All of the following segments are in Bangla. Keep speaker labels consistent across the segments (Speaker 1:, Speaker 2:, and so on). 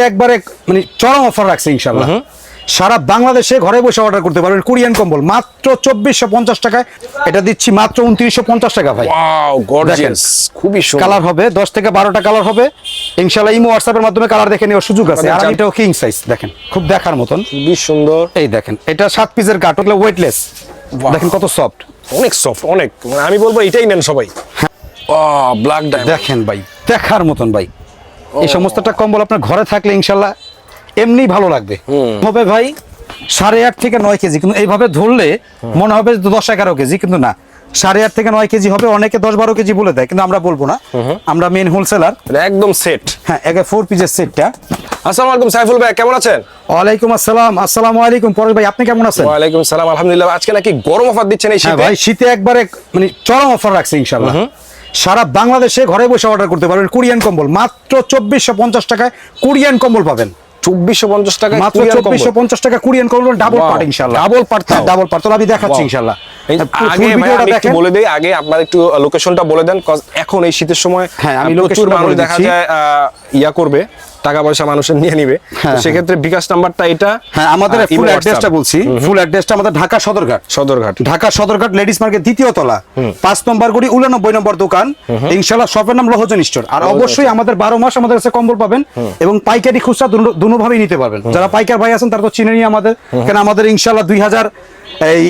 Speaker 1: একবারে মানে চরম অফার রাখছে ইনশাল্লাহ সারা বাংলাদেশে ঘরে বসে অর্ডার করতে পারবেন কোরিয়ান কম্বল। মাত্র চব্বিশশো পঞ্চাশ টাকায়। এটা দিচ্ছি মাত্র উনত্রিশশো পঞ্চাশ টাকা ভাই।
Speaker 2: খুবই
Speaker 1: কালার হবে দশ থেকে বারোটা কালার হবে। ইনশাল্লাহ ইমো হোয়াটসঅ্যাপের মাধ্যমে কালার দেখে নেওয়ার সুযোগ আছে। আর
Speaker 2: জান-
Speaker 1: এটাও কিং সাইজ দেখেন খুব দেখার মতন।
Speaker 2: খুবই সুন্দর।
Speaker 1: এই দেখেন এটা সাত পিসের কাঠ হলে ওয়েটলেস দেখেন কত সফট
Speaker 2: অনেক সফট অনেক। মানে আমি বলব এটাই নেন সবাই। ব্ল্যাক
Speaker 1: দেখেন ভাই দেখার মতন ভাই। এই সমস্তটা কম্বল আপনার ঘরে থাকলে ইনশাল্লাহ এমনি ভালো লাগবে। হবে ভাই সাড়ে আট থেকে নয় কেজি কিন্তু এইভাবে ধরলে মনে হবে দশ এগারো কেজি কিন্তু না। সাড়ে আট থেকে নয় কেজি হবে অনেকে দশ বারো কেজি বলে দেয় কিন্তু আমরা বলব না। আমরা মেন হোলসেলার
Speaker 2: একদম সেট
Speaker 1: হ্যাঁ একে ফোর পিসের সেটটা
Speaker 2: আসসালামু আলাইকুম সাইফুল ভাই কেমন আছেন?
Speaker 1: ওয়ালাইকুম আসসালাম আসসালামু আলাইকুম। পরেশ ভাই আপনি কেমন আছেন?
Speaker 2: ওয়ালাইকুম সালাম আলহামদুলিল্লাহ। আজকে নাকি গরম অফার দিচ্ছেন এই শীতে?
Speaker 1: ভাই শীতে একবারে মানে চরম অফার রাখছে ইনশাল্লাহ সারা বাংলাদেশে ঘরে বসে অর্ডার করতে পারবেন কোরিয়ান কম্বল। মাত্র চব্বিশশো পঞ্চাশ টাকায় কোরিয়ান কম্বল পাবেন।
Speaker 2: চব্বিশশো পঞ্চাশ টাকা
Speaker 1: মাত্র চব্বিশশো পঞ্চাশ টাকা কোরিয়ান কম্বল ডাবল পার্ট ইনশাল্লাহ? ডাবল পার্ট আমি দেখাচ্ছি ইনশাল্লাহ
Speaker 2: আগে
Speaker 1: দেখেন।
Speaker 2: বলে দেই আগে আপনার একটু লোকেশনটা বলে দেন এখন এই শীতের সময়
Speaker 1: হ্যাঁ, আমি
Speaker 2: প্রচুর মানুষ দেখা যায় আহ, ইয়া করবে। টাকা পয়সা মানুষের নিয়ে নিবে।
Speaker 1: হ্যাঁ,
Speaker 2: সেক্ষেত্রে বিকাশ নাম্বারটা এটা
Speaker 1: হ্যাঁ আমাদের ফুল অ্যাড্রেসটা বলছি। ফুল অ্যাড্রেসটা আমাদের ঢাকা সদরঘাট।
Speaker 2: সদরঘাট।
Speaker 1: ঢাকা সদরঘাট লেডিস মার্কেট দ্বিতীয় তলা। পাঁচ নম্বর গুড়ি উনানব্বই নম্বর দোকান। ইনশাল্লাহ শপের নাম রহজন স্টোর আর অবশ্যই আমাদের বারো মাস আমাদের কাছে কম্বল পাবেন এবং পাইকারি খুচরা দুনো ভাবেই নিতে পারবেন। যারা পাইকার ভাই আছেন তারা তো চিনে নিয়ে আমাদের কেন আমাদের ইনশাল্লাহ দুই হাজার এই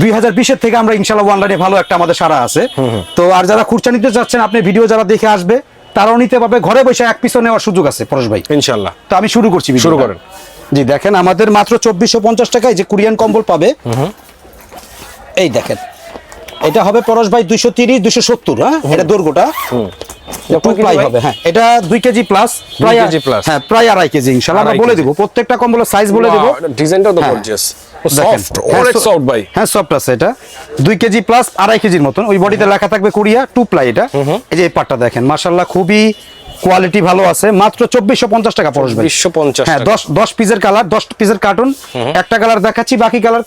Speaker 1: দুই হাজার বিশের থেকে আমরা ইনশাল্লাহ অনলাইনে ভালো একটা আমাদের সারা আছে। তো আর যারা খুচরা নিতে চাচ্ছেন আপনি ভিডিও যারা দেখে আসবে তারাও নিতে পারবে। ঘরে বসে এক পিছনে নেওয়ার সুযোগ আছে পরশ ভাই।
Speaker 2: ইনশাল্লাহ।
Speaker 1: তো আমি শুরু করছি
Speaker 2: শুরু করেন।
Speaker 1: জি দেখেন আমাদের মাত্র চব্বিশশো পঞ্চাশ টাকায় যে কোরিয়ান কম্বল পাবে এই দেখেন এটা হবে পরশ ভাই দুইশো তিরিশ দুইশো সত্তর হ্যাঁ? এটা দৈর্ঘ্যটা।
Speaker 2: এটা
Speaker 1: টু
Speaker 2: কয় কেজি
Speaker 1: প্লাই
Speaker 2: ভাই?
Speaker 1: হবে হ্যাঁ। এটা দুই কেজি প্লাস প্রায়
Speaker 2: কেজি plus।
Speaker 1: হ্যাঁ প্রায় আড়াই কেজি ইনশাল্লাহ আমরা বলে
Speaker 2: কেজি।
Speaker 1: প্রত্যেকটা কম্বলের সাইজ বলে দিব।
Speaker 2: ডিজাইনটাও তো
Speaker 1: হ্যাঁ।
Speaker 2: গর্জিয়াস সফট
Speaker 1: হ্যাঁ,
Speaker 2: অনেক সফট ভাই।
Speaker 1: হ্যাঁ সফট আছে এটা। দুই কেজি প্লাস আড়াই কেজির মতন। ওই বডিতে লেখা থাকবে কোরিয়া টু প্লাই এটা। এই যে এই পাটটা দেখেন খুবই কোয়ালিটি ভালো আছে মাত্র চব্বিশশো পঞ্চাশ টাকা পড়বে। ভাই
Speaker 2: 2450
Speaker 1: হ্যাঁ দশ দশ পিসের কালার দশ পিসের কার্টুন একটা কালার দেখাচ্ছি বাকি কালার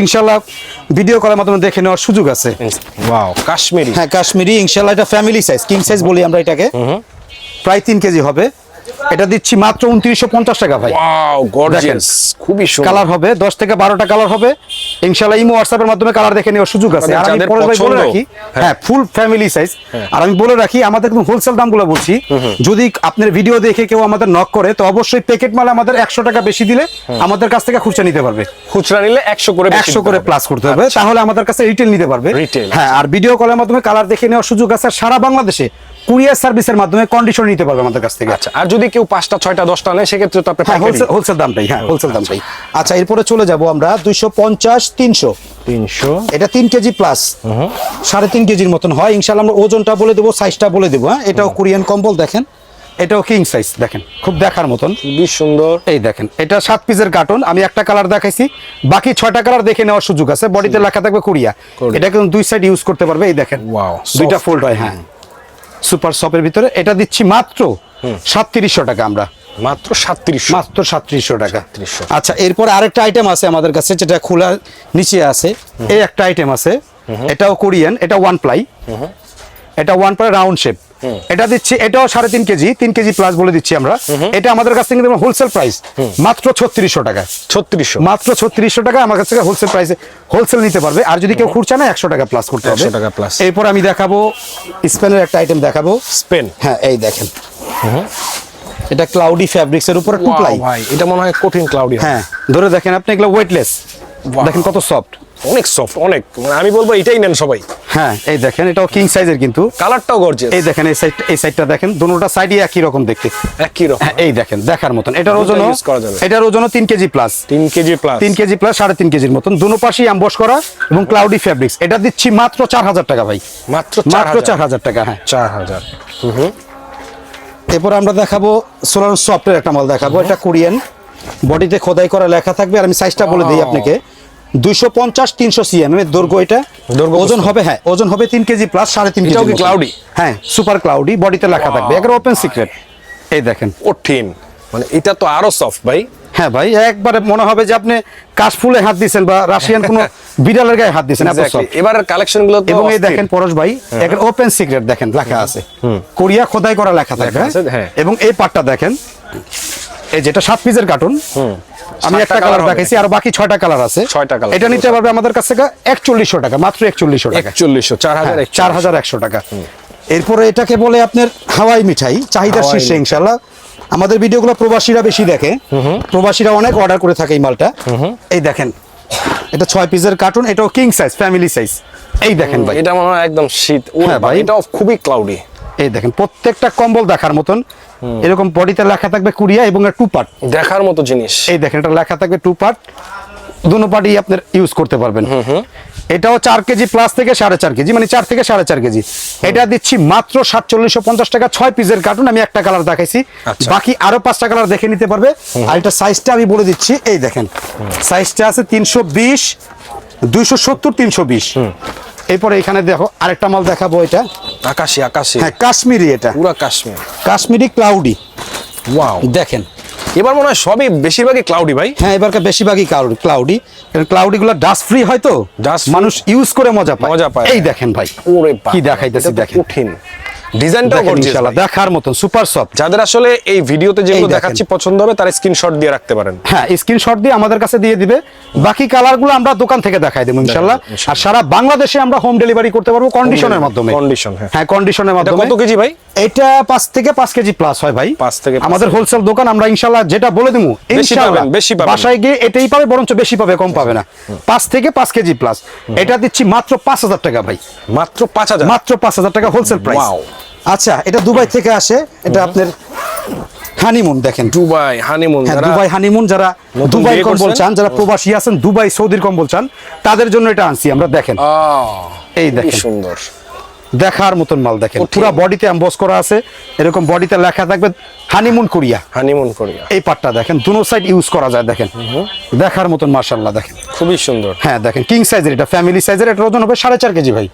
Speaker 1: ইনশাল্লাহ ভিডিও কলের মাধ্যমে দেখে নেওয়ার সুযোগ আছে।
Speaker 2: ওয়াও কাশ্মীরি।
Speaker 1: হ্যাঁ কাশ্মীরি ইনশাল্লাহ এটা ফ্যামিলি সাইজ কিং সাইজ বলি আমরা এটাকে। প্রায় তিন কেজি হবে। এটা দিচ্ছি মাত্র উনত্রিশশো পঞ্চাশ টাকা ভাই।
Speaker 2: খুবই
Speaker 1: কালার হবে দশ থেকে বারোটা কালার হবে। ইনশাল্লাহ ইমো হোয়াটসঅ্যাপের মাধ্যমে কালার দেখে নেওয়ার সুযোগ আছে।
Speaker 2: মানে
Speaker 1: আর আমি পরেশ ভাই বলে রাখি
Speaker 2: হ্যাঁ।
Speaker 1: ফুল ফ্যামিলি সাইজ আর আমি বলে রাখি আমাদের কিন্তু হোলসেল দামগুলো বলছি। যদি আপনার ভিডিও দেখে কেউ আমাদের নক করে তো অবশ্যই প্যাকেট মাল আমাদের একশো টাকা বেশি দিলে আমাদের কাছ থেকে খুচরা নিতে পারবে।
Speaker 2: খুচরা নিলে একশো করে
Speaker 1: একশো করে প্লাস করতে হবে। তাহলে আমাদের কাছে রিটেল নিতে পারবে। হ্যাঁ আর ভিডিও কলের মাধ্যমে কালার দেখে নেওয়ার সুযোগ আছে সারা বাংলাদেশে। কুরিয়ার সার্ভিসের মাধ্যমে কন্ডিশন নিতে পারবে আমাদের কাছ থেকে।
Speaker 2: আচ্ছা আর যদি কেউ পাঁচটা ছয়টা দশটা নেয় সেক্ষেত্রে তো আপনি
Speaker 1: হ্যাঁ হোলসেল হোলসেল দামটাই হ্যাঁ হোলসেল দামটাই। আচ্ছা। এরপরে চলে যাব আমরা দুইশো পঞ্চাশ তিনশো।
Speaker 2: তিনশো।
Speaker 1: এটা তিন কেজি প্লাস সাড়ে তিন কেজির মতন হয়। ইনশাল্লাহ আমরা ওজনটা বলে দেবো সাইজটা বলে দেবো হ্যাঁ? এটাও কোরিয়ান কম্বল দেখেন। এটাও কিং সাইজ দেখেন। খুব দেখার মতন।
Speaker 2: খুবই সুন্দর।
Speaker 1: এই দেখেন এটা সাত পিসের কার্টুন আমি একটা কালার দেখাইছি। বাকি ছয়টা কালার দেখে নেওয়ার সুযোগ আছে। বডিতে লেখা থাকবে কোরিয়া
Speaker 2: কোরিয়া।
Speaker 1: এটা কিন্তু দুই সাইড ইউজ করতে পারবে। এই দেখেন দুইটা ফোল্ড হয় হ্যাঁ। সুপার শপের ভিতরে। এটা দিচ্ছি মাত্র সাতত্রিশশো টাকা আমরা।
Speaker 2: মাত্র সাতত্রিশশো।
Speaker 1: মাত্র সাতত্রিশশো টাকা।
Speaker 2: 3700
Speaker 1: আচ্ছা এরপর আরেকটা আইটেম আছে আমাদের কাছে যেটা খোলা নিচে আছে। এই একটা আইটেম আছে। এটাও কোরিয়ান এটা ওয়ান প্লাই এটা ওয়ান প্লাই রাউন্ড শেপ এটা দিচ্ছি এটাও সাড়ে তিন কেজি তিন কেজি প্লাস বলে দিচ্ছি আমরা। এটা আমাদের কাছ থেকে হোলসেল প্রাইস মাত্র ছত্রিশশো টাকা
Speaker 2: ছত্রিশশো।
Speaker 1: মাত্র ছত্রিশশো টাকা আমার কাছ থেকে হোলসেল প্রাইসে হোলসেল নিতে পারবে। আর যদি কেউ খুঁড়ছে না একশো টাকা প্লাস করতে হবে।
Speaker 2: টাকা plus।
Speaker 1: এরপর আমি দেখাবো স্পেনের একটা আইটেম দেখাবো।
Speaker 2: স্পেন
Speaker 1: হ্যাঁ এই দেখেন। এটা ক্লাউডি ফ্যাব্রিক্স এর উপরে টু প্লাই
Speaker 2: এটা মনে হয় কঠিন ক্লাউডি
Speaker 1: হ্যাঁ ধরে দেখেন আপনি এগুলো ওয়েটলেস দেখেন কত সফট
Speaker 2: অনেক সফট অনেক মানে আমি বলব এটাই নেন সবাই।
Speaker 1: হ্যাঁ এই দেখেন এটাও কিং সাইজের কিন্তু।
Speaker 2: কালারটাও গর্জিয়াস
Speaker 1: এই দেখেন এই সাইড এই সাইডটা দেখেন দুটোটা সাইডই একই রকম দেখতে।
Speaker 2: একই রকম।
Speaker 1: হ্যাঁ এই দেখেন দেখার মতন। এটার ওজন এটার ওজন তিন কেজি প্লাস
Speaker 2: তিন কেজি প্লাস
Speaker 1: তিন কেজি প্লাস সাড়ে তিন কেজির মতন। দুনো পাশেই অ্যাম্বস করা এবং ক্লাউডি ফ্যাব্রিক্স এটা দিচ্ছি মাত্র চার হাজার টাকা ভাই।
Speaker 2: মাত্র
Speaker 1: মাত্র চার হাজার। টাকা হ্যাঁ।
Speaker 2: চার হাজার।
Speaker 1: এরপর আমরা দেখাবো সোলার সফটের একটা মাল দেখাবো। এটা কোরিয়ান বডিতে খোদাই করা লেখা থাকবে। আর আমি সাইজটা বলে দিই আপনাকে। দুইশো পঞ্চাশ তিনশো সিএম এর দৈর্ঘ্য এটা। ওজন হবে হ্যাঁ ওজন হবে তিন কেজি প্লাস সাড়ে তিন কেজি
Speaker 2: কি cloudy?
Speaker 1: হ্যাঁ সুপার ক্লাউডি বডিতে লেখা থাকবে। একের ওপেন সিক্রেট এই দেখেন।
Speaker 2: কঠিন। মানে এটা তো আরও সফট ভাই।
Speaker 1: হ্যাঁ ভাই একবারে মনে হবে যে আপনি কাশফুলে হাত দিয়েছেন বা রাশিয়ান কোনো বিড়ালের গায়ে হাত দিয়েছেন।
Speaker 2: এবারের কালেকশনগুলো
Speaker 1: এবং এই দেখেন পরশ ভাই একের ওপেন সিক্রেট দেখেন লেখা আছে। কোরিয়া খোদাই করা লেখা
Speaker 2: আছে, হ্যাঁ।
Speaker 1: এবং এই পাটটা দেখেন। এই যেটা সাত পিসের কার্টুন আমি একটা কালার। দেখাইছি আর বাকি ছয়টা কালার আছে।
Speaker 2: ছয়টা কালার
Speaker 1: এটা নিতে পারবে আমাদের কাছ থেকে একচল্লিশশো টাকা মাত্র একচল্লিশশো টাকা।
Speaker 2: একচল্লিশশো চার হাজার
Speaker 1: হ্যাঁ, চার হাজার একশো টাকা। এরপরে এটাকে বলে আপনার হাওয়াই মিঠাই চাহিদার শীর্ষে। ইনশাল্লাহ আমাদের ভিডিওগুলো প্রবাসীরা বেশি দেখে। প্রবাসীরা অনেক অর্ডার করে থাকে এই মালটা। এই দেখেন এটা ছয় পিসের কার্টুন এটাও কিং সাইজ ফ্যামিলি সাইজ এই দেখেন ভাই।
Speaker 2: এটা মনে হয় একদম শীত। ও
Speaker 1: হ্যাঁ,
Speaker 2: ভাই। এটাও খুবই ক্লাউডি
Speaker 1: এই দেখেন প্রত্যেকটা কম্বল দেখার মতন এরকম বডিতে লেখা থাকবে কুরিয়া এবং টু পার্ট
Speaker 2: দেখার মতো জিনিস।
Speaker 1: এই দেখেন এটা লেখা থাকবে টু পার্ট দুনো পার্টই আপনার ইউজ করতে পারবেন। এটাও চার কেজি প্লাস থেকে সাড়ে চার কেজি মানে চার থেকে সাড়ে চার কেজি। এটা দিচ্ছি মাত্র সাতচল্লিশশো পঞ্চাশ টাকা ছয় পিসের কার্টুন আমি একটা কালার দেখাইছি।
Speaker 2: আচ্ছা।
Speaker 1: বাকি আরও পাঁচটা কালার দেখে নিতে পারবে। আর এটা সাইজটা আমি বলে দিচ্ছি এই দেখেন। সাইজটা আছে তিনশো বিশ দুইশো সত্তর তিনশো বিশ। এরপরে এখানে দেখো আরেকটা মাল দেখাবো এটা।
Speaker 2: আকাশি আকাশি।
Speaker 1: হ্যাঁ কাশ্মীরি এটা।
Speaker 2: পুরা কাশ্মীর।
Speaker 1: কাশ্মীরি ক্লাউডি
Speaker 2: ওয়াও
Speaker 1: দেখেন
Speaker 2: এবার মনে হয় সবই বেশিরভাগই ক্লাউডি ভাই।
Speaker 1: হ্যাঁ এবারকার বেশিরভাগই ক্লাউডি ক্লাউডি কারণ ডাস্ট ফ্রি হয় তো?
Speaker 2: Free।
Speaker 1: মানুষ ইউজ করে মজা পায়।
Speaker 2: মজা পায়।
Speaker 1: এই দেখেন ভাই
Speaker 2: ওরে
Speaker 1: কি দেখাইতেছি দেখেন।
Speaker 2: কঠিন। ডিজাইনটাও
Speaker 1: ইনশাআল্লাহ দেখার মতন সুপার সফট
Speaker 2: যাদের আসলে এই ভিডিওতে যেগুলো। দেখাচ্ছি পছন্দ হবে তারা স্ক্রিনশট দিয়ে রাখতে পারেন।
Speaker 1: হ্যাঁ স্ক্রিনশট দিয়ে আমাদের কাছে দিয়ে দিবে। বাকি কালারগুলো আমরা দোকান থেকে দেখাই দেবো ইনশাল্লাহ। আর সারা বাংলাদেশে আমরা হোম ডেলিভারি করতে পারব কন্ডিশনের মাধ্যমে।
Speaker 2: কন্ডিশন হ্যাঁ।
Speaker 1: হ্যাঁ কন্ডিশনের মাধ্যমে
Speaker 2: কত কেজি ভাই?
Speaker 1: এটা পাঁচ থেকে পাঁচ কেজি প্লাস হয় ভাই।
Speaker 2: পাঁচ থেকে
Speaker 1: আমাদের হোলসেল দোকান আমরা ইনশাল্লাহ যেটা বলে দিব
Speaker 2: বেশি
Speaker 1: বাসায় গিয়ে এটাই পাবে বরঞ্চ বেশি পাবে কম পাবে না। পাঁচ থেকে পাঁচ কেজি প্লাস এটা দিচ্ছি মাত্র পাঁচ হাজার টাকা ভাই।
Speaker 2: মাত্র পাঁচ হাজার?
Speaker 1: মাত্র পাঁচ হাজার টাকা হোলসেল প্রাইস আচ্ছা এটা দুবাই থেকে আসে। এটা আপনার হানিমুন দেখেন।
Speaker 2: দুবাই হানিমুন যারা
Speaker 1: দুবাই হানিমুন যারা দুবাই কম্বল চান যারা প্রবাসী আছেন দুবাই সৌদির কম্বল চান তাদের জন্য এটা আনছি আমরা দেখেন। এই দেখেন।
Speaker 2: সুন্দর।
Speaker 1: দেখার মতন মাল দেখেন। পুরো বডিতে এমবস করা আছে এরকম বডিতে লেখা থাকবে হানিমুন কোরিয়া
Speaker 2: হানিমুন কোরিয়া
Speaker 1: এই পাটটা দেখেন দুনো সাইড ইউজ করা যায় দেখেন। দেখার মতন মার্শাল্লাহ দেখেন।
Speaker 2: খুবই সুন্দর।
Speaker 1: হ্যাঁ দেখেন কিং সাইজের এটা ফ্যামিলি সাইজের এটা ওজন হবে সাড়ে চার কেজি ভাই।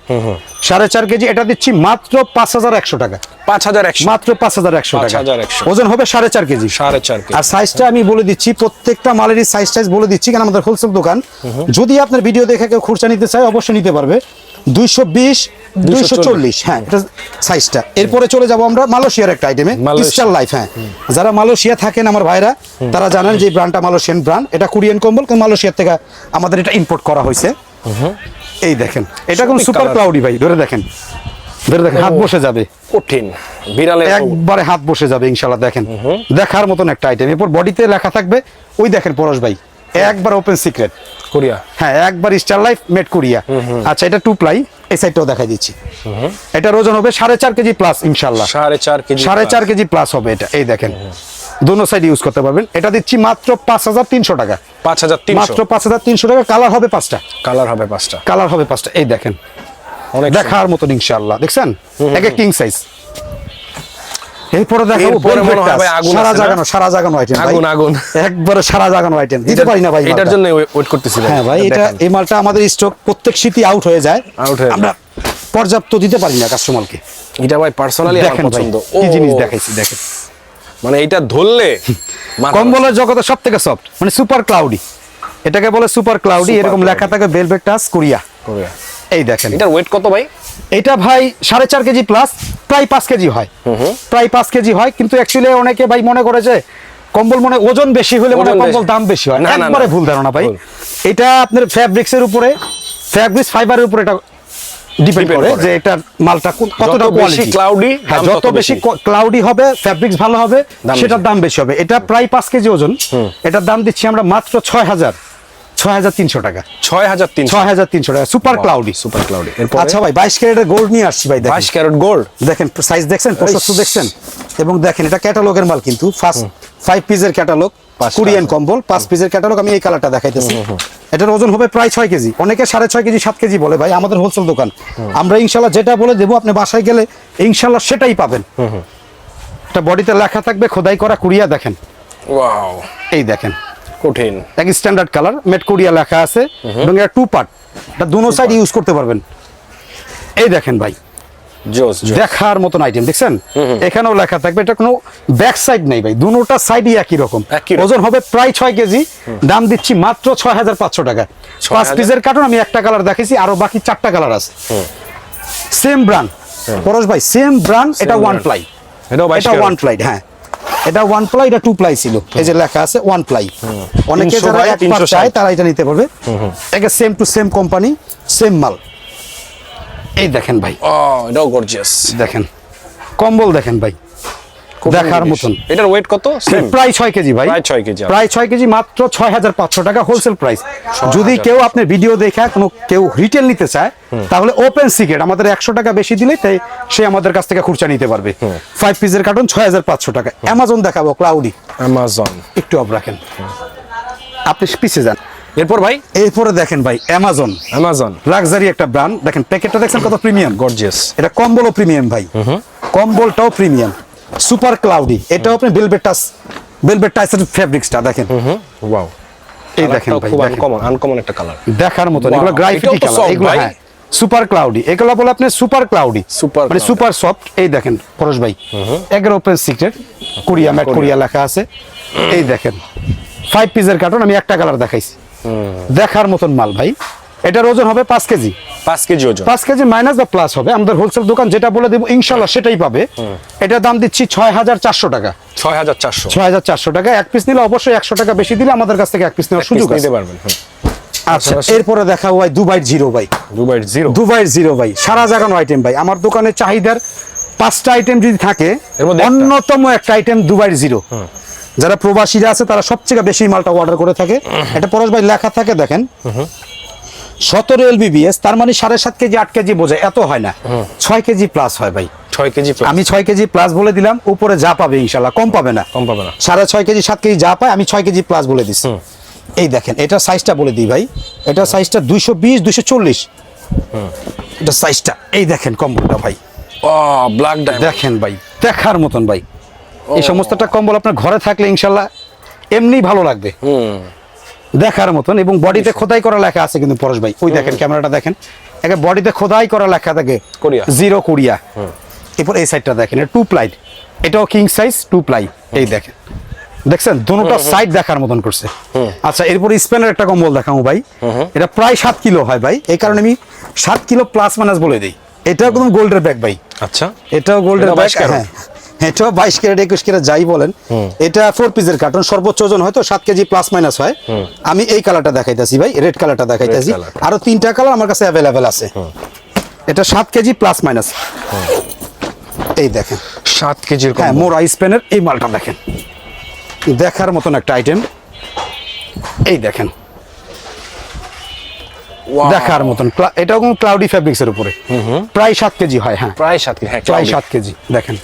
Speaker 1: সাড়ে চার কেজি এটা দিচ্ছি মাত্র পাঁচ হাজার একশো টাকা।
Speaker 2: পাঁচ হাজার একশো।
Speaker 1: মাত্র পাঁচ হাজার একশো টাকা।
Speaker 2: 5,100
Speaker 1: ওজন হবে সাড়ে চার কেজি।
Speaker 2: সাড়ে চার কেজি।
Speaker 1: আর সাইজটা আমি বলে দিচ্ছি প্রত্যেকটা মালেরই সাইজ টাইজ বলে দিচ্ছি কারণ আমাদের হোলসেল দোকান। যদি আপনার ভিডিও দেখে কেউ খুরসা নিতে চায় অবশ্যই নিতে পারবে। দুইশো বিশ দুইশো চল্লিশ হ্যাঁ। এটা সাইজটা এরপরে চলে যাব আমরা মালয়েশিয়ার একটা আইটেমে। স্টার লাইফ হ্যাঁ। যারা মালয়েশিয়া থাকেন আমার ভাইরা তারা জানেন যে ব্র্যান্ডটা মালয়েশিয়ান ব্র্যান্ড এটা কোরিয়ান কম্বল মালয়েশিয়ার থেকে আমাদের এটা ইম্পোর্ট করা হয়েছে। এই দেখেন এটা কোন সুপার ক্লাউডি ভাই ধরে দেখেন। ধরে দেখেন হাত বসে যাবে।
Speaker 2: কঠিন বিড়ালের
Speaker 1: একবারে হাত বসে যাবে ইনশাল্লাহ দেখেন। দেখার মতন একটা আইটেম এরপর বডিতে লেখা থাকবে ওই দেখেন পরশ ভাই একবার ওপেন সিক্রেট
Speaker 2: কোরিয়া।
Speaker 1: হ্যাঁ একবার স্টার লাইফ মেড কোরিয়া আচ্ছা এটা টু প্লাই এই সাইডটাও দেখা দিচ্ছি। এটার ওজন হবে সাড়ে চার কেজি প্লাস ইনশাল্লাহ
Speaker 2: সাড়ে চার কেজি
Speaker 1: সাড়ে চার কেজি প্লাস হবে এটা। এই দেখেন দোনো সাইড ইউজ করতে পারবেন। এটা দিচ্ছি মাত্র পাঁচ হাজার তিনশো টাকা।
Speaker 2: পাঁচ হাজার তিনশো।
Speaker 1: মাত্র পাঁচ হাজার তিনশো টাকা কালার হবে পাঁচটা।
Speaker 2: কালার হবে পাঁচটা।
Speaker 1: কালার হবে পাঁচটা। এই দেখেন দেখার মতন ইনশাল্লাহ দেখছেন? এক কিং সাইজ এরপরে দেখাবো
Speaker 2: এরপরে
Speaker 1: velvet
Speaker 2: ভাই
Speaker 1: touch,
Speaker 2: আগুন
Speaker 1: সারা জাগানো সারা জাগানো আইটেম
Speaker 2: আগুন, আগুন।
Speaker 1: একবারে সারা জাগানো আইটেম দিতে পারি না ভাই
Speaker 2: এটার জন্য ওয়েট
Speaker 1: হ্যাঁ ভাই এটা এই মালটা আমাদের স্টক প্রত্যেক শীতই আউট হয়ে যায়।
Speaker 2: হয়ে
Speaker 1: আমরা পর্যাপ্ত দিতে পারি না কাস্টমারকে
Speaker 2: এটা ভাই পার্সোনালি আমার পছন্দ।
Speaker 1: কি জিনিস দেখাইছি দেখেন।
Speaker 2: মানে এটা ধরলে
Speaker 1: কম্বলের জগতে সব থেকে সফট মানে সুপার ক্লাউডি এটাকে বলে সুপার ক্লাউডি এরকম লেখা থাকে ভেলভেট টাচ কোরিয়া
Speaker 2: কোরিয়া।
Speaker 1: এই দেখেন।
Speaker 2: এটার ওয়েট কত ভাই?
Speaker 1: এটা ভাই সাড়ে চার কেজি প্লাস প্রায় পাঁচ কেজি হয়। প্রায় পাঁচ কেজি হয় কিন্তু অ্যাকচুয়ালি অনেকে ভাই মনে করে যে কম্বল মনে ওজন বেশি হলে মনে কম্বল দাম বেশি হয়। একবারে ভুল ধারণা ভাই। এটা আপনার ফ্যাব্রিক্স এর উপরে ফ্যাব্রিক্স ফাইবারের উপরে এটা ডিপেন্ড করে
Speaker 2: করে।
Speaker 1: যে এটার মালটা কতটা
Speaker 2: যত বেশি
Speaker 1: কোয়ালিটি
Speaker 2: cloudy,
Speaker 1: হ্যাঁ যত বেশি
Speaker 2: বেশি।
Speaker 1: ক্লাউডি হবে ফ্যাব্রিক্স ভালো হবে সেটার দাম বেশি হবে। এটা প্রায় পাঁচ কেজি ওজন। এটার দাম দিচ্ছি আমরা মাত্র ছয় হাজার। ছয় হাজার তিনশো টাকা।
Speaker 2: ছয় হাজার তিনশো।
Speaker 1: ছয় হাজার তিনশো টাকা সুপার ক্লাউডি
Speaker 2: সুপার ক্লাউডি এরপর?
Speaker 1: আচ্ছা ভাই বাইশ ক্যারেটের গোল্ড নিয়ে আসছি ভাই
Speaker 2: বাইশ ক্যারেট গোল্ড
Speaker 1: দেখেন সাইজ দেখছেন প্রশস্ত দেখছেন? এবং দেখেন এটা ক্যাটালগের মাল কিন্তু ফার্স্ট ফাইভ পিসের ক্যাটালগ কোরিয়ান কম্বল পাঁচ পিসের ক্যাটালগ আমি এই কালারটা দেখাইতেছি। এটার ওজন হবে প্রায় ছয় কেজি। অনেকে সাড়ে ছয় কেজি সাত কেজি বলে ভাই আমাদের হোলসেল দোকান। আমরা ইনশাল্লাহ যেটা বলে দেবো আপনি বাসায় গেলে ইনশাল্লাহ সেটাই পাবেন। এটা বডিতে লেখা থাকবে খোদাই করা কুরিয়া দেখেন। এই দেখেন।
Speaker 2: কঠিন।
Speaker 1: এক স্ট্যান্ডার্ড কালার মেট কোরিয়া লেখা আছে এবং এটা টু পার্ট এটা দুনো সাইড ইউজ করতে পারবেন। এই দেখেন ভাই। দেখার মতন আইটেম দেখছেন? এখানেও লেখা থাকবে এটা কোনো ব্যাক সাইড নেই ভাই। দুটোটা সাইডই একই রকম। ওজন হবে প্রায় ছয় কেজি। দাম দিচ্ছি মাত্র ছয় হাজার পাঁচশো টাকা। পাঁচ পিসের কার্টুন আমি একটা কালার দেখেছি আরও বাকি চারটা কালার আছে। সেম ব্রান্ড পরশ ভাই সেম ব্রান্ড এটা ওয়ান। প্লাই এটা ওয়ান প্লাইড হ্যাঁ। এটা ওয়ান প্লাই এটা টু প্লাই ছিল। এই যে লেখা আছে ওয়ান প্লাই অনেকে
Speaker 2: 300
Speaker 1: যারা এক পাট চায় তারা এটা নিতে পারবে। এটা same to same company same মাল। এই দেখেন ভাই।
Speaker 2: ও এটাও গর্জিয়াস
Speaker 1: দেখেন। কম্বল দেখেন ভাই। দেখার মতন।
Speaker 2: এটার ওয়েট কত?
Speaker 1: প্রায় ছয় কেজি ভাই।
Speaker 2: প্রায় 6 কেজি।
Speaker 1: প্রায় ছয় কেজি মাত্র ছয় হাজার পাঁচশো টাকা হোলসেল প্রাইস যদি কেউ আপনার ভিডিও দেখে কোনো কেউ রিটেল নিতে চায় তাহলে ওপেন সিক্রেট আমাদের একশো টাকা বেশি দিলে তাই সে আমাদের কাছ থেকে খুচরা নিতে পারবে। ফাইভ পিসের কার্টন ছয় হাজার পাঁচশো টাকা। অ্যামাজন দেখাবো ক্লাউডি
Speaker 2: অ্যামাজন
Speaker 1: একটু অফ রাখেন। আপনি পিছে যান।
Speaker 2: এরপর ভাই?
Speaker 1: এরপরে দেখেন ভাই অ্যামাজন
Speaker 2: অ্যামাজন
Speaker 1: লাক্সারি একটা ব্র্যান্ড দেখেন প্যাকেটটা দেখছেন কত প্রিমিয়াম
Speaker 2: গর্জিয়াস
Speaker 1: এটা কম্বলও প্রিমিয়াম ভাই। কম্বলটাও প্রিমিয়াম সুপার ক্লাউডি এটাও আপনি বেলভেট টাচ বেলভেট টাচের ফেব্রিক্সটা দেখেন
Speaker 2: ওয়াও
Speaker 1: এই দেখেন ভাই
Speaker 2: খুব। আনকমন আনকমন একটা কালার
Speaker 1: দেখার
Speaker 2: Wow,
Speaker 1: এগুলো গ্রাফিটি কালার এগুলো
Speaker 2: ভাই।
Speaker 1: হ্যাঁ সুপার ক্লাউডি এগুলো বলে আপনি সুপার ক্লাউডি
Speaker 2: Super
Speaker 1: মানে সুপার সফট এই দেখেন পরশ ভাই এগারো open secret Korea mat Korea লেখা আছে। এই দেখেন ফাইভ পিসের কার্টন আমি একটা কালার দেখাইছি। দেখার মতন মাল ভাই। এটার ওজন হবে পাঁচ কেজি।
Speaker 2: পাঁচ কেজি ওজন।
Speaker 1: পাঁচ কেজি মাইনাস বা প্লাস হবে। আমাদের হোলসেল দোকান যেটা বলে দেবো ইনশাল্লাহ সেটাই পাবে। এটার দাম দিচ্ছি ছয় হাজার চারশো টাকা।
Speaker 2: ছয় হাজার চারশো।
Speaker 1: ছয় হাজার চারশো টাকা। এক পিস নিলে অবশ্যই একশো টাকা বেশি দিলে আমাদের কাছ থেকে এক পিস নেওয়ার সুযোগ
Speaker 2: নিতে পারবেন
Speaker 1: আচ্ছা এরপরে দেখাবো ভাই দুবাই জিরো ভাই।
Speaker 2: Dubai zero.
Speaker 1: দুবাই জিরো ভাই সারা জাগানো আইটেম ভাই। আমার দোকানে চাহিদার পাঁচটা আইটেম যদি থাকে অন্যতম একটা আইটেম দুবাই জিরো। যারা প্রবাসীরা আছে তারা সবচেয়ে বেশি মালটা অর্ডার করে থাকে। এটা পরশ ভাই লেখা থাকে দেখেন। সতেরো এলবিবিএস তার মানে সাড়ে সাত কেজি আট কেজি বোঝায় এত হয় না। ছয় কেজি প্লাস হয় ভাই।
Speaker 2: ছয় কেজি
Speaker 1: আমি ছয় কেজি প্লাস বলে দিলাম উপরে যা পাবে ইনশাল্লাহ কম পাবে না।
Speaker 2: কম পাবে না।
Speaker 1: সাড়ে ছয় কেজি সাত কেজি যা পায় আমি ছয় কেজি প্লাস বলে দিচ্ছি এই দেখেন এটা সাইজটা বলে দিই ভাই। এটা সাইজটা দুইশো বিশ দুইশো চল্লিশ। এটা সাইজটা এই দেখেন কম্বলটা ভাই।
Speaker 2: ও ব্ল্যাক
Speaker 1: দেখেন ভাই দেখার মতন ভাই। এই সমস্তটা কম্বল আপনার ঘরে থাকলে ইনশাল্লাহ এমনি ভালো লাগবে।
Speaker 2: হুম।
Speaker 1: দেখার মতন এবং বডিতে খোদাই করা লেখা আছে কিন্তু পরশ ভাই। ওই দেখেন ক্যামেরাটা দেখেন। একে বডিতে খোদাই করা লেখা থাকে
Speaker 2: কোরিয়া।
Speaker 1: Zero Korea. এরপর এই সাইডটা দেখেন টু প্লাই এটাও কিং সাইজ টু প্লাই এই দেখেন। দেখছেন? দুটোটা সাইড দেখার মতন করছে। আচ্ছা এরপর স্পেনের একটা কম্বল দেখাবো ভাই। এটা প্রায় সাত কিলো হয় ভাই। এই কারণে আমি সাত কিলো প্লাস মাইনাস বলে দিই। এটাও একদম গোল্ডের ব্যাগ ভাই।
Speaker 2: আচ্ছা।
Speaker 1: এটাও গোল্ডের ব্যাগ হ্যাঁ। এটাও বাইশ ক্যারেট একুশ ক্যারেট যাই বলেন এটা ফোর পিসের কার্টন সর্বোচ্চ ওজন হয়তো সাত কেজি প্লাস মাইনাস হয়। আমি এই কালারটা দেখাইতেছি ভাই রেড কালারটা দেখাইতেছি। আরও তিনটা কালার আমার কাছে অ্যাভেলেবেল আছে। এটা সাত কেজি প্লাস মাইনাস এই দেখেন।
Speaker 2: সাত কেজির
Speaker 1: হ্যাঁ মোরা স্পেনের এই মালটা দেখেন। দেখার মতন একটা আইটেম এই দেখেন। দেখার মতন। কোনো ক্লাউডি ফ্যাব্রিক্সের উপরে। প্রায় সাত কেজি হয় হ্যাঁ।
Speaker 2: প্রায় সাত কেজি হ্যাঁ
Speaker 1: প্রায় সাত কেজি দেখেন।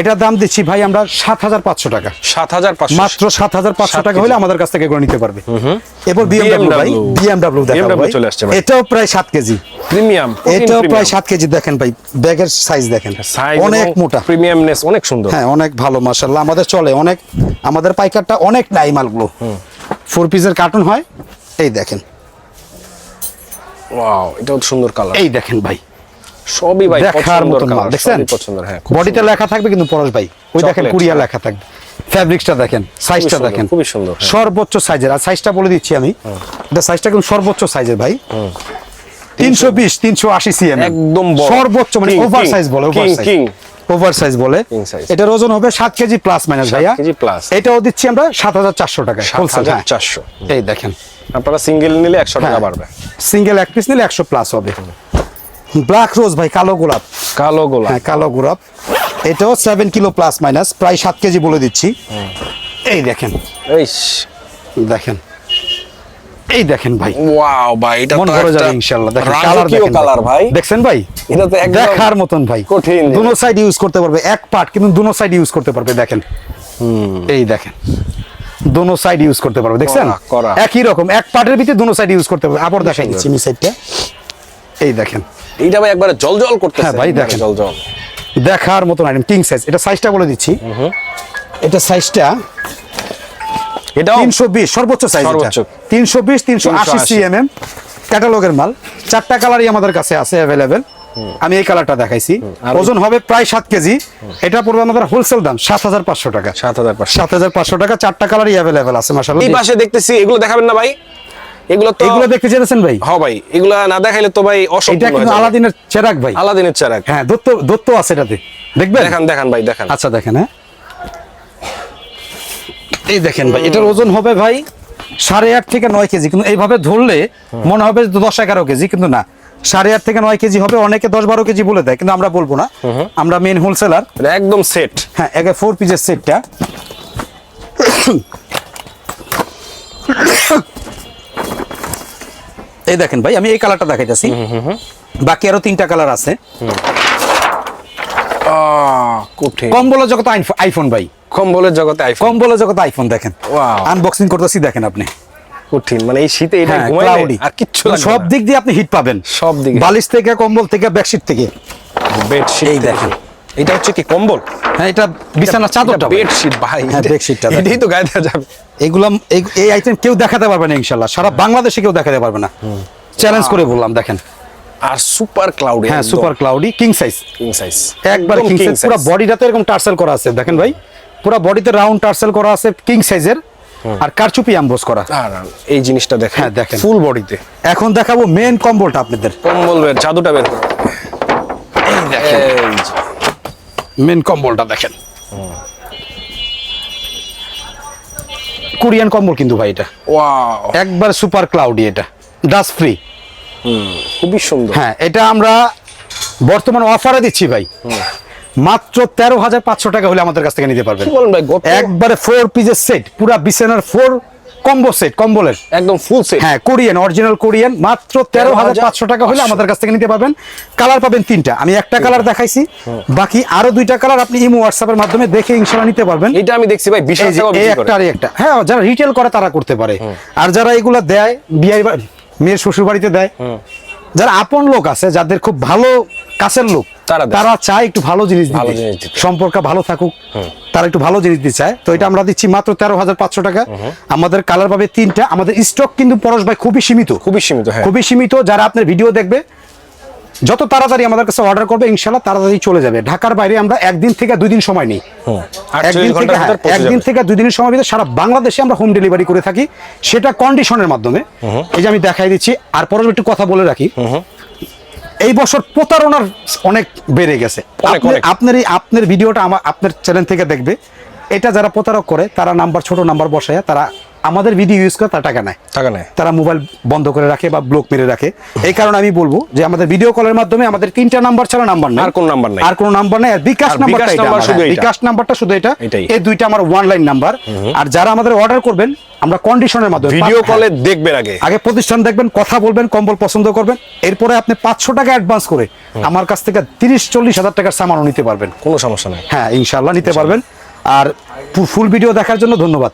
Speaker 1: এটার দাম দিচ্ছি ভাই আমরা সাত হাজার পাঁচশো টাকা।
Speaker 2: সাত হাজার পাঁচশো।
Speaker 1: মাত্র সাত হাজার পাঁচশো টাকা হলে আমাদের কাছ থেকে করে নিতে পারবে। এরপর বিএমডাব্লিউ ভাই বিএমডাব্লিউ দেখাবো
Speaker 2: চলে আসছে
Speaker 1: এটাও প্রায় সাত কেজি।
Speaker 2: প্রিমিয়াম
Speaker 1: এটাও প্রায় সাত কেজি দেখেন ভাই। ব্যাগের সাইজ দেখেন। অনেক মোটা।
Speaker 2: প্রিমিয়ামনেস অনেক সুন্দর।
Speaker 1: হ্যাঁ অনেক ভালো আমাদের চলে অনেক আমাদের পাইকারটা অনেক নাই মালগুলো। ফোর পিসের কার্টুন হয়। এই দেখেন।
Speaker 2: ওয়াও এটাও সুন্দর কালার
Speaker 1: এই দেখেন ভাই।
Speaker 2: সবই ভাই
Speaker 1: দেখার মাল দেখছেন?
Speaker 2: পছন্দের হ্যাঁ
Speaker 1: বডিতে লেখা থাকবে কিন্তু পরশ ভাই। ওই দেখেন কুরিয়া
Speaker 2: হ্যাঁ।
Speaker 1: লেখা থাকবে। ফ্যাব্রিক্সটা দেখেন সাইজটা দেখেন।
Speaker 2: খুবই সুন্দর, হ্যাঁ।
Speaker 1: সর্বোচ্চ সাইজের আর সাইজটা বলে দিচ্ছি আমি। এটা সাইজটা কিন্তু সর্বোচ্চ সাইজের ভাই। তিনশো বিশ তিনশো আশি সিএম
Speaker 2: একদম
Speaker 1: সর্বোচ্চ মানে
Speaker 2: King,
Speaker 1: ওভার সাইজ বলে বলে। এটার ওজন হবে সাত কেজি প্লাস মাইনাস ভাইয়া।
Speaker 2: Kg plus।
Speaker 1: এটাও দিচ্ছি আমরা সাত হাজার চারশো টাকা
Speaker 2: হাজার চারশো।
Speaker 1: এই দেখেন।
Speaker 2: আপনারা সিঙ্গেল নিলে একশো টাকা
Speaker 1: হ্যাঁ।
Speaker 2: বাড়বে।
Speaker 1: সিঙ্গেল এক পিস নিলে একশো প্লাস হবে। ব্ল্যাক রোজ ভাই কালো গোলাপ।
Speaker 2: কালো গোলাপ।
Speaker 1: হ্যাঁ কালো গোলাপ। এটাও সেভেন কিলো প্লাস মাইনাস প্রায় সাত কেজি বলে দিচ্ছি। এই দেখেন।
Speaker 2: এই
Speaker 1: দেখেন। এই দেখেন ভাই।
Speaker 2: ওয়াও ভাই এটা
Speaker 1: মন ভরে যাবে ইনশাআল্লাহ। দেখেন কালার দেখেন
Speaker 2: কালার ভাই।
Speaker 1: দেখছেন ভাই?
Speaker 2: এটা তো একদম
Speaker 1: দেখার মতন ভাই।
Speaker 2: কঠিন।
Speaker 1: দুনো সাইড ইউজ করতে পারবে এক পার্ট কিন্তু দুনো সাইড ইউজ করতে পারবে দেখেন। এই দেখেন। দোনো সাইড ইউজ করতে পারবে দেখছেন। একই রকম এক পার্টের ভিতরে দুনো সাইড ইউজ করতে পারবে। আবার দেখাই দিচ্ছি সাইডটা এই দেখেন।
Speaker 2: এইটা ভাই একবারে করতেছে।
Speaker 1: হ্যাঁ ভাই, দেখেন। দেখার মতন আইটেম কিং সাইজ এটা সাইজটা বলে দিচ্ছি। এটা সাইজটা বিশ সর্বোচ্চ সাইজ
Speaker 2: সর্বোচ্চ।
Speaker 1: তিনশো বিশ তিনশো আশি
Speaker 2: 380
Speaker 1: সিএমএম ক্যাটালগের মাল। চারটা কালারই আমাদের কাছে আছে অ্যাভেলেবেল আমি এই কালারটা দেখাইছি। ওজন হবে প্রায় সাত কেজি। এটা পড়বে আমাদের হোলসেল দাম সাত হাজার পাঁচশো টাকা।
Speaker 2: সাত হাজার পাঁচশো।
Speaker 1: সাত হাজার পাঁচশো টাকা চারটা কালারই অ্যাভেলেবেল আছে
Speaker 2: এই পাশে দেখতেছি এগুলো দেখাবেন না ভাই? এগুলো তো
Speaker 1: এগুলো দেখতে চেয়েছেন ভাই?
Speaker 2: হ্যাঁ ভাই এগুলো না দেখাইলে তো ভাই
Speaker 1: এটা
Speaker 2: অসম্পূর্ণ
Speaker 1: কিন্তু আলাদিনের চেরাক ভাই।
Speaker 2: আলাদিনের চারাক।
Speaker 1: হ্যাঁ দত্ত দত্ত আছে এটাতে। দেখবেন?
Speaker 2: দেখান দেখান ভাই দেখান।
Speaker 1: আচ্ছা দেখেন হ্যাঁ। এই দেখেন ভাই এটার ওজন হবে ভাই সাড়ে আট থেকে নয় কেজি। কিন্তু এইভাবে ধরলে মনে হবে দশ এগারো কেজি কিন্তু না। সাড়ে আট থেকে নয় কেজি হবে অনেকে দশ বারো কেজি বলে দেয় কিন্তু আমরা বলব না। আমরা মেন হোলসেলার
Speaker 2: একদম সেট
Speaker 1: হ্যাঁ একে ফোর পিসের সেটটা এই দেখেন ভাই আমি এই কালারটা দেখাইতেছি। বাকি আরও তিনটা কালার আছে। কম্বলের জগতে আইফোন ভাই।
Speaker 2: কম্বলের জগতে আইফোন।
Speaker 1: কম্বলের জগতে আইফোন দেখেন. আনবক্সিং করতেছি দেখেন আপনি।
Speaker 2: কঠিন মানে এই শীতে এটা
Speaker 1: হ্যাঁ,
Speaker 2: ঘুমাইলে আর কিচ্ছু
Speaker 1: সব দিক দিয়ে আপনি হিট পাবেন।
Speaker 2: সব দিকে।
Speaker 1: বালিশ থেকে কম্বল থেকে বেডশিট থেকে।
Speaker 2: বেডশিট
Speaker 1: দেখেন।
Speaker 2: এটা হচ্ছে কি কম্বল?
Speaker 1: হ্যাঁ এটা বিছানার চাদরটা
Speaker 2: বেডশিট ভাই।
Speaker 1: হ্যাঁ, বেডশিটটা
Speaker 2: এটাই তো গায়ে দেওয়া যাবে।
Speaker 1: এগুলা এই- এই আইটেম কেউ দেখাতে পারবে না ইনশাল্লাহ সারা বাংলাদেশে কেউ দেখাতে পারবে না। চ্যালেঞ্জ করে বললাম দেখেন।
Speaker 2: আর সুপার ক্লাউডি
Speaker 1: হ্যাঁ super cloudy king size
Speaker 2: king size
Speaker 1: একবার কিং সাইজ পুরো বডিটাতে এরকম টার্সেল করা আছে দেখেন ভাই। পুরো বডিতে রাউন্ড টার্সেল করা আছে কিং সাইজের আর কারচুপি অ্যাম্বোস করা।
Speaker 2: আর এই জিনিসটা দেখেন।
Speaker 1: হ্যাঁ, দেখেন।
Speaker 2: ফুল বডিতে
Speaker 1: এখন দেখাবো মেন কম্বলটা আপনাদের।
Speaker 2: কম্বল বের জাদুটা বের করো।
Speaker 1: মেন কম্বলটা দেখেন। কোরিয়ান কম্বল কিন্তু ভাই এটা।
Speaker 2: ওয়াও।
Speaker 1: একবার সুপার ক্লাউডি এটা। ডাস্ট ফ্রি
Speaker 2: খুবই সুন্দর।
Speaker 1: হ্যাঁ এটা আমরা বর্তমান অফারে দিচ্ছি ভাই। মাত্র তেরো হাজার পাঁচশো টাকা হলে আমাদের কাছ থেকে নিতে পারবেন। একবারে ফোর পিসের সেট পুরা বিছানার ফোর কম্বো সেট কম্বলের
Speaker 2: একদম ফুল সেট
Speaker 1: হ্যাঁ কোরিয়ান অরিজিনাল কোরিয়ান মাত্র তেরো হাজার পাঁচশো টাকা হলে আমাদের কাছ থেকে নিতে পারবেন। কালার পাবেন তিনটা। আমি একটা কালার দেখাইছি। বাকি আরও দুইটা কালার আপনি ইমো হোয়াটসঅ্যাপের মাধ্যমে দেখে ইনশাল্লাহ নিতে পারবেন।
Speaker 2: এটা আমি দেখছি ভাই বিশ
Speaker 1: এই একটা আর একটা। হ্যাঁ যারা রিটেল করে তারা করতে পারে। আর যারা এগুলা দেয় বিয়ে মেয়ের শ্বশুর বাড়িতে দেয় যারা আপন লোক আছে যাদের খুব ভালো কাছের লোক
Speaker 2: তারা
Speaker 1: তারা চায় একটু ভালো জিনিস দিতে। সম্পর্ক ভালো থাকুক তারা একটু ভালো জিনিস দিতে চায়। তো এটা আমরা দিচ্ছি মাত্র তেরো হাজার পাঁচশো টাকা। আমাদের কালার পাবে তিনটা। আমাদের স্টক কিন্তু পরশ ভাই খুবই সীমিত।
Speaker 2: খুবই সীমিত হ্যাঁ।
Speaker 1: খুবই সীমিত। যারা আপনার ভিডিও দেখবে যত তাড়াতাড়ি আমাদের কাছে অর্ডার করবে ইনশাল্লাহ তাড়াতাড়ি চলে যাবে। ঢাকার বাইরে আমরা একদিন থেকে দুই দিন সময় নিই। একদিন থেকে একদিন থেকে দুই দিনের সময় ভিতরে সারা বাংলাদেশে আমরা হোম ডেলিভারি করে থাকি। সেটা কন্ডিশনের মাধ্যমে। এই যে আমি দেখাই দিচ্ছি আর পরে একটু কথা বলে রাখি। এই বছর প্রতারণার অনেক বেড়ে গেছে। আপনার এই আপনার ভিডিওটা আমার আপনার চ্যানেল থেকে দেখবে। এটা যারা প্রতারক করে তারা নাম্বার ছোট নাম্বার বসায় তারা আমাদের ভিডিও ইউজ করে তার টাকা নেয়।
Speaker 2: টাকা নেই
Speaker 1: তারা মোবাইল বন্ধ করে রাখে বা ব্লক মেরে রাখে। এই কারণে আমি বলব যে আমাদের ভিডিও কলের মাধ্যমে আমাদের তিনটা নাম্বার ছাড়া নাম্বার নেই।
Speaker 2: আর কোনো নাম্বার নাই।
Speaker 1: আর কোনো নাম্বার নেই। আর বিকাশ নাম্বারটা এটা বিকাশ নাম্বারটা শুধু এটা। এই দুইটা আমার ওয়ান লাইন নাম্বার আর যারা আমাদের অর্ডার করবেন আমরা কন্ডিশনের মাধ্যমে
Speaker 2: ভিডিও কলে দেখবেন আগে।
Speaker 1: আগে প্রতিষ্ঠান দেখবেন কথা বলবেন কম্বল পছন্দ করবেন। এরপরে আপনি পাঁচশো টাকা অ্যাডভান্স করে আমার কাছ থেকে তিরিশ চল্লিশ হাজার টাকার সামানও নিতে পারবেন।
Speaker 2: কোনো সমস্যা নেই।
Speaker 1: হ্যাঁ ইনশাল্লাহ নিতে পারবেন। আর ফুল ভিডিও দেখার জন্য ধন্যবাদ।